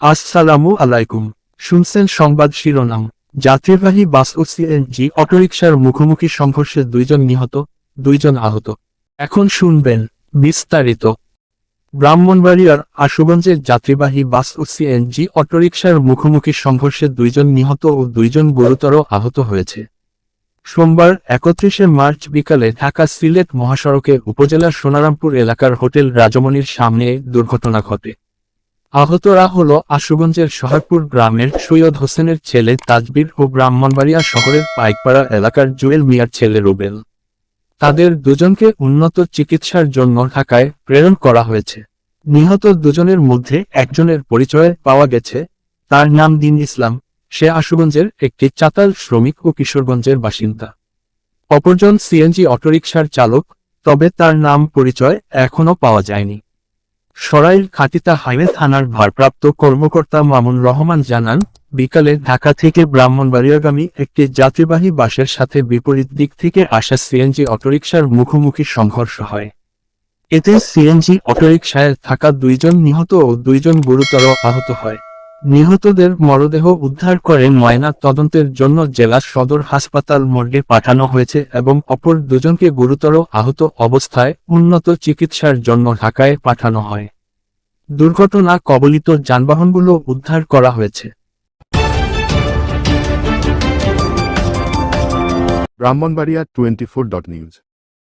আসসালামু আলাইকুম। শুনছেন সংবাদ শিরোনাম। যাত্রীবাহী বাস ও সিএনজি অটোরিকশার মুখোমুখি সংঘর্ষে দুইজন নিহত, দুইজন আহত। এখন শুনবেন বিস্তারিত। ব্রাহ্মণবাড়িয়ার আশুগঞ্জের যাত্রীবাহী বাস ও সিএনজি অটোরিকশার মুখোমুখি সংঘর্ষে দুইজন নিহত ও দুইজন গুরুতর আহত হয়েছে। সোমবার একত্রিশে মার্চ বিকালে ঢাকা সিলেট মহাসড়কে উপজেলার সোনারামপুর এলাকার হোটেল রাজমণির সামনে দুর্ঘটনা ঘটে। আহতরা হল আশুগঞ্জের শহরপুর গ্রামের সৈয়দ হোসেনের ছেলে তাজবির ও ব্রাহ্মণবাড়িয়া শহরের পাইকপাড়া এলাকার জুয়েল মিয়ার ছেলে রুবেল। তাদের দুজনকে উন্নত চিকিৎসার জন্য ঢাকায় প্রেরণ করা হয়েছে। নিহত দুজনের মধ্যে একজনের পরিচয় পাওয়া গেছে। তার নাম দিন ইসলাম। সে আশুগঞ্জের একটি চাতাল শ্রমিক ও কিশোরগঞ্জের বাসিন্দা। অপরজন সিএনজি অটোরিকশার চালক, তবে তার নাম পরিচয় এখনও পাওয়া যায়নি। সরাইল খাতিতা হাইওয়ে থানার ভারপ্রাপ্ত কর্মকর্তা মামুন রহমান জানান, বিকালে ঢাকা থেকে ব্রাহ্মণবাড়িয়াগামী একটি যাত্রীবাহী বাসের সাথে বিপরীত দিক থেকে আসা সিএনজি অটোরিকশার মুখোমুখি সংঘর্ষ হয়। এতে সিএনজি অটোরিকশায় থাকা দুইজন নিহত ও দুইজন গুরুতর আহত হয়। নিহতদের মরদেহ উদ্ধার করে ময়না তদন্তের জন্য জেলা সদর হাসপাতাল মর্গে পাঠানো হয়েছে এবং অপর দুজনকে গুরুতর আহত অবস্থায় উন্নত চিকিৎসার জন্য ঢাকায় পাঠানো হয়। দুর্ঘটনা কবলিত যানবাহনগুলো উদ্ধার করা হয়েছে। Brahmanbaria twenty four dot news.